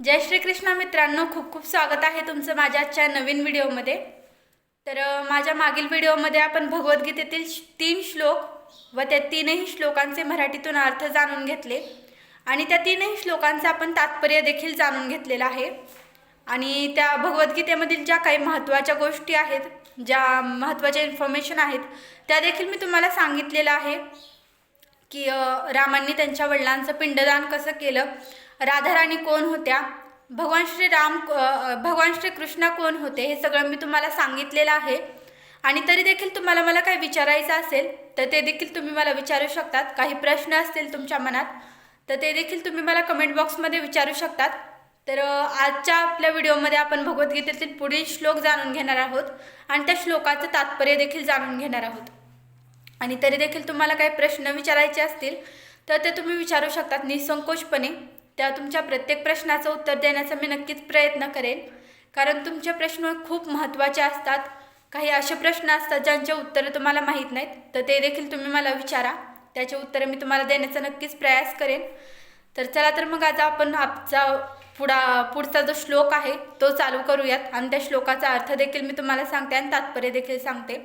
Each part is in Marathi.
जय श्री कृष्णा मित्रांनो खूप खूप स्वागत आहे तुमचं माझ्या आजच्या नवीन व्हिडिओमध्ये. तर माझ्या मागील व्हिडिओमध्ये आपण भगवद्गीतेतील तीन श्लोक व त्या तीनही श्लोकांचे मराठीतून अर्थ जाणून घेतले. आणि त्या तीनही श्लोकांचं आपण तात्पर्य देखील जाणून घेतलेलं आहे. आणि त्या भगवद्गीतेमधील ज्या काही महत्त्वाच्या गोष्टी आहेत ज्या महत्त्वाच्या इन्फॉर्मेशन आहेत त्या देखील मी तुम्हाला सांगितलेलं आहे. की रामांनी त्यांच्या वडिलांचं पिंडदान कसं केलं राधाराणी कोण होत्या? भगवान श्री राम भगवान श्री कृष्ण कोण होते? हे सगळं मी तुम्हाला सांगितलेलं आहे. आणि तरी देखील तुम्हाला मला काही विचारायचं असेल तर ते देखील तुम्ही मला विचारू शकतात. काही प्रश्न असतील तुमच्या मनात तर ते देखील तुम्ही मला कमेंट बॉक्समध्ये विचारू शकतात. तर आजच्या आपल्या व्हिडिओमध्ये आपण भगवद्गीतेतील पुढील श्लोक जाणून घेणार आहोत आणि त्या श्लोकाचं तात्पर्य देखील जाणून घेणार आहोत. आणि तरी देखील तुम्हाला काही प्रश्न विचारायचे असतील तर ते तुम्ही विचारू शकतात निसंकोचपणे. त्या तुमच्या प्रत्येक प्रश्नाचं उत्तर देण्याचा मी नक्कीच प्रयत्न करेन. कारण तुमचे प्रश्न खूप महत्त्वाचे असतात. काही असे प्रश्न असतात ज्यांचे उत्तरं तुम्हाला माहीत नाहीत तर ते देखील तुम्ही मला विचारा. त्याचे उत्तरं मी तुम्हाला देण्याचा नक्कीच प्रयास करेन. तर चला तर मग आज आपण आजचा पुढा पुढचा जो श्लोक आहे तो चालू करूयात. आणि त्या श्लोकाचा अर्थ देखील मी तुम्हाला सांगते आणि तात्पर्य देखील सांगते.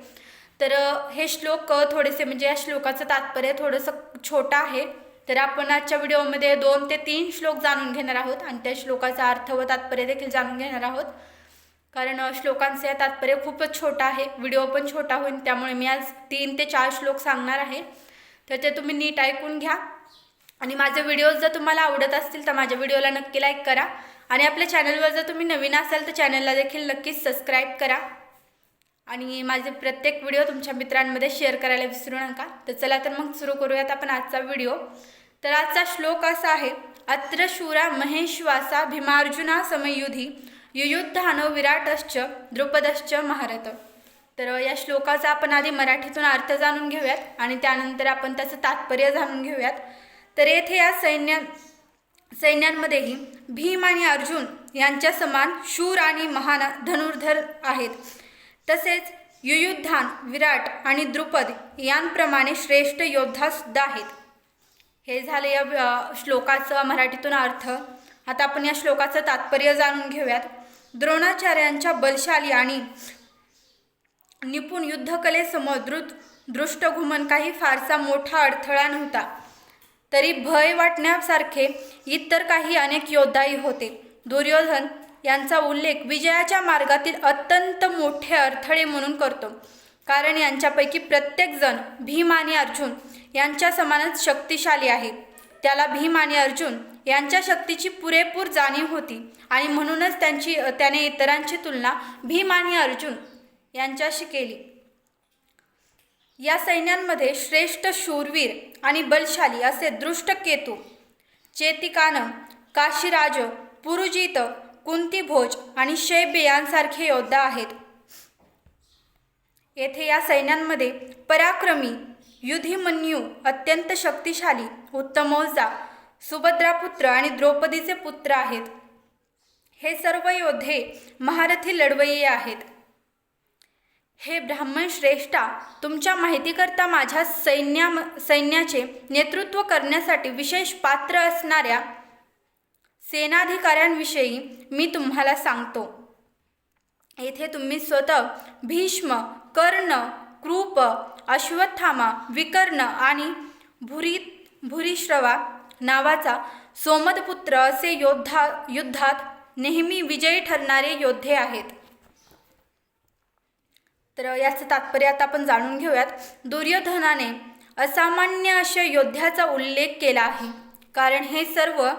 तर हे श्लोक थोडेसे म्हणजे या श्लोकाचं तात्पर्य थोडंसं छोटं आहे. तर आपण आजच्या व्हिडिओमध्ये दोन ते तीन श्लोक जाणून घेणार आहोत आणि त्या श्लोकाचा अर्थ व तात्पर्य देखील जाणून घेणार आहोत. कारण श्लोकांचं या तात्पर्य खूपच छोटा आहे. व्हिडिओ पण छोटा होईल त्यामुळे मी आज तीन ते चार श्लोक सांगणार आहे. तर ते तुम्ही नीट ऐकून घ्या. आणि माझे व्हिडिओज जर तुम्हाला आवडत असतील तर माझ्या व्हिडिओला नक्की लाईक करा. आणि आपल्या चॅनलवर जर तुम्ही नवीन असाल तर चॅनलला देखील नक्कीच सबस्क्राईब करा. आणि माझे प्रत्येक व्हिडिओ तुमच्या मित्रांमध्ये शेअर करायला विसरू नका. तर चला तर मग सुरू करूयात आपण आजचा व्हिडिओ. तर आजचा श्लोक असा आहे अत्र शूरा महेश्वासा भीमार्जुना समयुधी युयुद्धानो विराटश्च द्रुपदश्च महारथ. तर या श्लोकाचा आपण आधी मराठीतून अर्थ जाणून घेऊयात आणि त्यानंतर आपण त्याचं तात्पर्य जाणून घेऊयात. तर येथे या सैन्य सैन्यांमध्येही भीम आणि अर्जुन यांच्या समान शूर आणि महान धनुर्धर आहेत. तसेच युयुद्धान विराट आणि द्रुपद यांप्रमाणे श्रेष्ठ योद्धा सुद्धा आहेत. हे झाले या श्लोकाचं मराठीतून अर्थ. आता आपण या श्लोकाचं तात्पर्य जाणून घेऊयात. द्रोणाचार्यांच्या बलशाली आणि निपुण युद्धकलेसमोर द्रुत दृष्टघुमन काही फारसा मोठा अडथळा नव्हता. तरी भय वाटण्यासारखे इतर काही अनेक योद्धाही होते. दुर्योधन यांचा उल्लेख विजयाच्या मार्गातील अत्यंत मोठे अडथळे म्हणून करतो. कारण यांच्यापैकी प्रत्येकजण भीम आणि अर्जुन यांच्या समानच शक्तिशाली आहे. त्याला भीम आणि अर्जुन यांच्या शक्तीची पुरेपूर जाणीव होती आणि म्हणूनच त्यांची त्याने इतरांची तुलना भीम आणि अर्जुन यांच्याशी केली. या सैन्यांमध्ये श्रेष्ठ शूरवीर आणि बलशाली असे दृष्ट केतू चेतिकान काशीराज पुरुजित कुंतीभोज आणि शैब्य यांसारखे योद्धा आहेत. येथे या सैन्यांमध्ये पराक्रमी युधिमन्यू अत्यंत शक्तिशाली उत्तमोजा सुभद्रापुत्र आणि द्रौपदीचे पुत्र आहेत. हे सर्व योद्धे महारथी लढवय्ये आहेत. हे ब्राह्मण श्रेष्ठा तुमच्या माहितीकरता माझ्या सैन्या सैन्याचे नेतृत्व करण्यासाठी विशेष पात्र असणाऱ्या सेनाधिकाऱ्यांविषयी मी तुम्हाला सांगतो. येथे तुम्ही स्वतः भीष्म कर्ण कृप अश्वत्थामा विकर्ण आणि भुरी भुरीश्रवा नावाचा सोमदपुत्र असे योद्धा युद्धात नेहमी विजयी ठरणारे योद्धे आहेत. तर याचं तात्पर्य आता आपण जाणून घेऊयात. दुर्योधनाने असामान्य अशा योद्ध्याचा उल्लेख केला आहे. कारण हे सर्व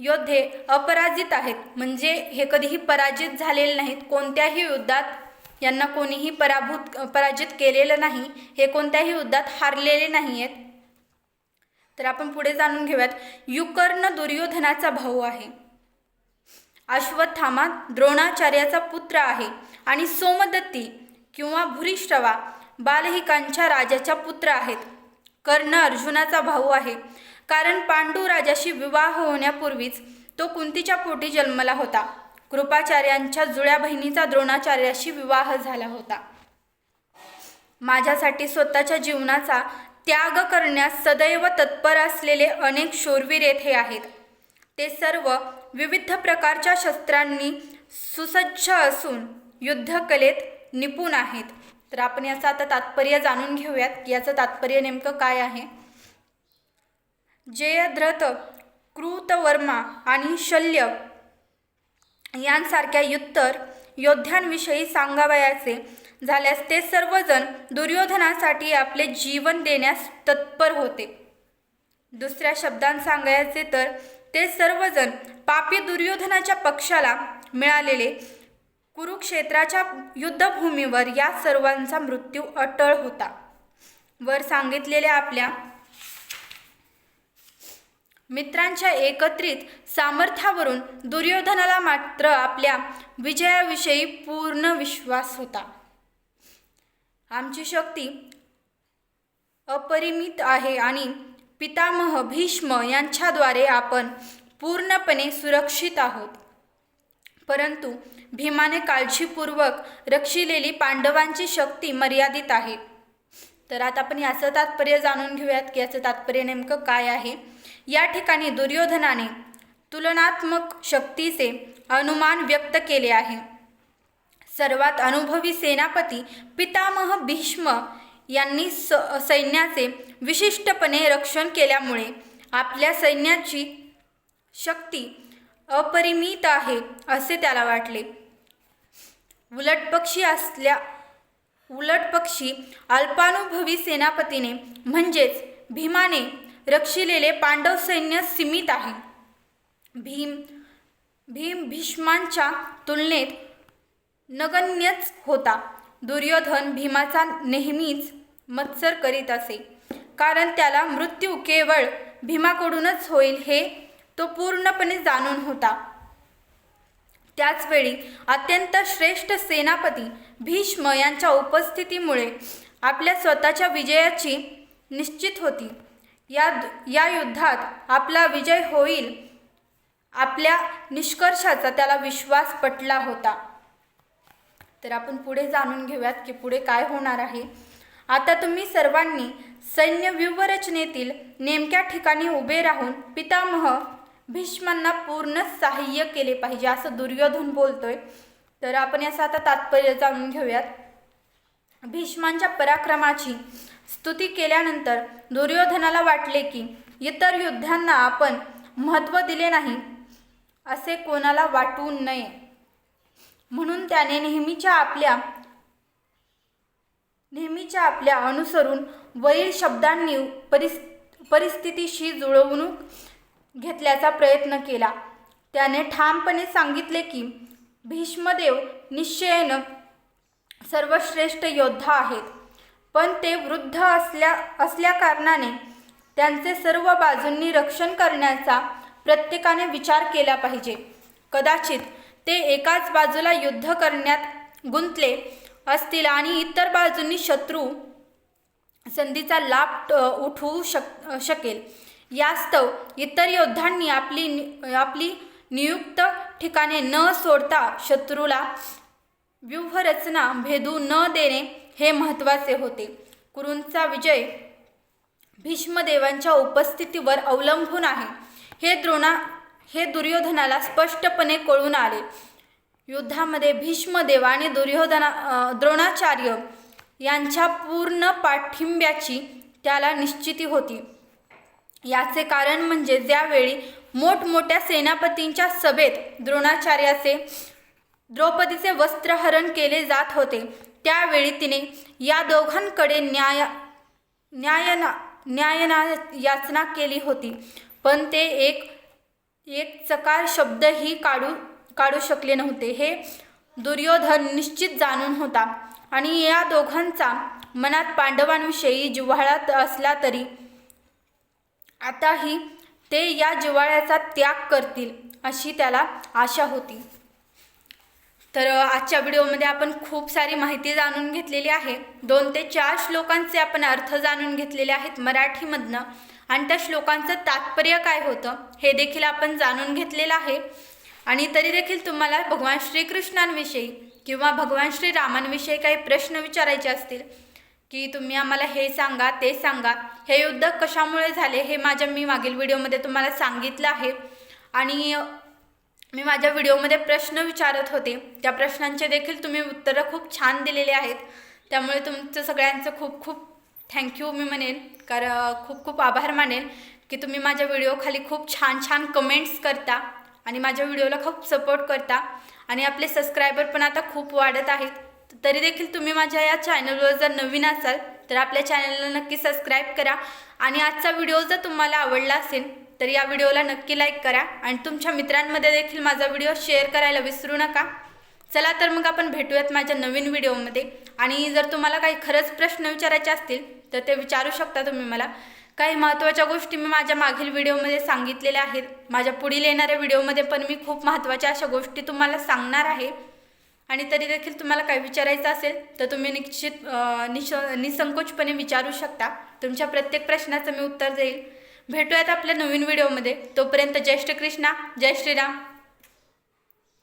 योद्धे अपराजित आहेत. म्हणजे हे कधीही पराजित झालेले नाहीत. कोणत्याही युद्धात यांना कोणीही पराभूत पराजित केलेलं नाही. हे कोणत्याही युद्धात हारलेले नाही आहेत तर आपण पुढे जाणून घेऊयात. युकर्ण दुर्योधनाचा भाऊ आहे. अश्वत्थामा द्रोणाचार्याचा पुत्र आहे. आणि सोमदत्ती किंवा भुरिश्रवा बालहिकांच्या राजाचा पुत्र आहेत. कर्ण अर्जुनाचा भाऊ आहे. कारण पांडू राजाशी विवाह होण्यापूर्वीच तो कुंतीच्या पोटी जन्मला होता. कृपाचार्यांच्या जुळ्या बहिणीचा द्रोणाचार्याशी विवाह झाला होता. माझ्यासाठी स्वतःच्या जीवनाचा त्याग करण्यास सदैव तत्पर असलेले अनेक शूरवीर येथे आहेत. ते सर्व विविध प्रकारच्या शस्त्रांनी सुसज्ज असून युद्धकलेत निपुण आहेत. तर आपण याचं आता तात्पर्य जाणून घेऊयात. की याचं तात्पर्य नेमकं काय आहे? जयद्रथ कृतवर्मा आणि शल्य यांसारख्या युत्तर योद्ध्यांविषयी सांगावयाचे झाल्यास ते सर्वजण दुर्योधनासाठी आपले जीवन देण्यास तत्पर होते. दुसऱ्या शब्दांत सांगायचे तर ते सर्वजण पापी दुर्योधनाच्या पक्षाला मिळालेले कुरुक्षेत्राच्या युद्धभूमीवर या सर्वांचा मृत्यू अटळ होता. वर सांगितलेल्या आपल्या मित्रांच्या एकत्रित सामर्थ्यावरून दुर्योधनाला मात्र आपल्या विजयाविषयी पूर्ण विश्वास होता. आमची शक्ती अपरिमित आहे आणि पितामह भीष्म यांच्याद्वारे आपण पूर्णपणे सुरक्षित आहोत. परंतु भीमाने काळजीपूर्वक रक्षिलेली पांडवांची शक्ती मर्यादित आहे. तर आता आपण याचं तात्पर्य जाणून घेऊयात की याचं तात्पर्य नेमकं काय आहे. या ठिकाणी दुर्योधनाने तुलनात्मक शक्तीचे अनुमान व्यक्त केले आहे. सर्वात अनुभवी सेनापती पितामह भीष्म यांनी स सैन्याचे विशिष्टपणे रक्षण केल्यामुळे आपल्या सैन्याची शक्ती अपरिमित आहे असे त्याला वाटले. उलटपक्षी असल्या उलटपक्षी अल्पानुभवी सेनापतीने म्हणजेच भीमाने रक्षिलेले पांडव सैन्य सीमित आहे. भीम भीम भीष्मांच्या तुलनेत नगण्यच होता. दुर्योधन भीमाचा नेहमीच मत्सर करीत असे. कारण त्याला मृत्यू केवळ भीमाकडूनच होईल हे तो पूर्णपणे जाणून होता. त्याचवेळी अत्यंत श्रेष्ठ सेनापती भीष्म यांच्या उपस्थितीमुळे आपल्या स्वतःच्या विजयाची निश्चित होती. या या युद्धात आपला विजय होईल आपल्या निष्कर्षाचा त्याला विश्वास पटला होता. तर आपण पुढे जाणून घेऊयात की पुढे काय होणार आहे. आता तुम्ही सर्वांनी सैन्य व्यूहरचनेतील नेमक्या ठिकाणी उभे राहून पितामह भीष्मांना पूर्ण सहाय्य केले पाहिजे असं दुर्योधन बोलतोय. तर आपण याचं आता तात्पर्य जाणून घेऊयात. भीष्मांच्या पराक्रमाची स्तुती केल्यानंतर दुर्योधनाला वाटले की इतर युद्धांना आपण महत्त्व दिले नाही असे कोणाला वाटू नये. म्हणून त्याने नेहमीच्या आपल्या नेहमीच्या आपल्या अनुसरून वरील शब्दांनी परिस परिस्थितीशी जुळवणूक घेतल्याचा प्रयत्न केला. त्याने ठामपणे सांगितले की भीष्मदेव निश्चयेनं सर्वश्रेष्ठ योद्धा आहेत. पण ते वृद्ध असल्या असल्या कारणाने त्यांचे सर्व बाजूंनी रक्षण करण्याचा प्रत्येकाने विचार केला पाहिजे. कदाचित ते एकाच बाजूला युद्ध करण्यात गुंतले असतील आणि इतर बाजूंनी शत्रू संधीचा लाभ उठवू शक शकेल. यास्तव इतर योद्धांनी आपली नि- आपली नियुक्त ठिकाणे न सोडता शत्रूला व्यूहरचना भेदू न देणे हे महत्त्वाचे होते. कुरूंचा विजय भीष्मदेवांच्या उपस्थितीवर अवलंबून आहे. हे द्रोणा हे दुर्योधनाला स्पष्टपणे कळून आले. युद्धामध्ये भीष्मदेव आणि दुर्योधना द्रोणाचार्य यांच्या पूर्ण पाठिंब्याची त्याला निश्चिती होती. याचे कारण म्हणजे ज्यावेळी मोठमोठ्या सेनापतींच्या सभेत द्रोणाचार्याचे द्रौपदीचे वस्त्रहरण केले जात होते त्यावेळी तिने या दोघांकडे न्याय न्यायना न्यायना याचना केली होती. पण ते एक एक चकार शब्दही काढू काढू शकले नव्हते. हे दुर्योधन निश्चित जाणून होता. आणि या दोघांचा मनात पांडवांविषयी जिव्हाळा असला तरी आताही ते या जिव्हाळ्याचा त्याग करतील अशी त्याला आशा होती. तर आजच्या व्हिडिओमध्ये आपण खूप सारी माहिती जाणून घेतलेली आहे. दोन ते चार श्लोकांचे आपण अर्थ जाणून घेतलेले आहेत मराठीमधनं. आणि त्या श्लोकांचं तात्पर्य काय होतं हे देखील आपण जाणून घेतलेलं आहे. आणि तरी देखील तुम्हाला भगवान श्रीकृष्णांविषयी किंवा भगवान श्रीरामांविषयी काही प्रश्न विचारायचे असतील की तुम्ही आम्हाला हे सांगा ते सांगा. हे युद्ध कशामुळे झाले हे माझ्या मी मागील व्हिडिओमध्ये तुम्हाला सांगितलं आहे. आणि मी माझ्या व्हिडिओमध्ये प्रश्न विचारत होते. त्या प्रश्नांचे देखील तुम्ही उत्तरं खूप छान दिलेले आहेत. त्यामुळे तुमचं सगळ्यांचं खूप खूप थँक्यू मी म्हणेन. कारण खूप खूप आभार मानेन की तुम्ही माझ्या व्हिडिओखाली खूप छान छान कमेंट्स करता आणि माझ्या व्हिडिओला खूप सपोर्ट करता आणि आपले सबस्क्रायबर पण आता खूप वाढत आहेत. तरी देखील तुम्ही माझ्या या चॅनलवर जर नवीन असाल तर आपल्या चॅनलला नक्की सबस्क्राईब करा आणि आजचा व्हिडिओ जर तुम्हाला आवडला असेल तर या व्हिडिओला नक्की लाईक करा आणि तुमच्या मित्रांमध्ये देखील माझा व्हिडिओ शेअर करायला विसरू नका. चला तर मग आपण भेटूयात माझ्या नवीन व्हिडिओमध्ये. आणि जर तुम्हाला काही खरंच प्रश्न विचारायचे असतील तर ते विचारू शकता तुम्ही मला. काही महत्त्वाच्या गोष्टी मी माझ्या मागील व्हिडिओमध्ये सांगितलेल्या आहेत. माझ्या पुढील येणाऱ्या व्हिडिओमध्ये पण मी खूप महत्त्वाच्या अशा गोष्टी तुम्हाला सांगणार आहे. आणि तरी देखील तुम्हाला काही विचारायचं असेल तर तुम्ही निश्चित निश निसंकोचपणे विचारू शकता. तुमच्या प्रत्येक प्रश्नाचं मी उत्तर देईल. भेटूयात आपल्या नवीन व्हिडिओमध्ये. तोपर्यंत जय श्री कृष्णा जय श्रीराम.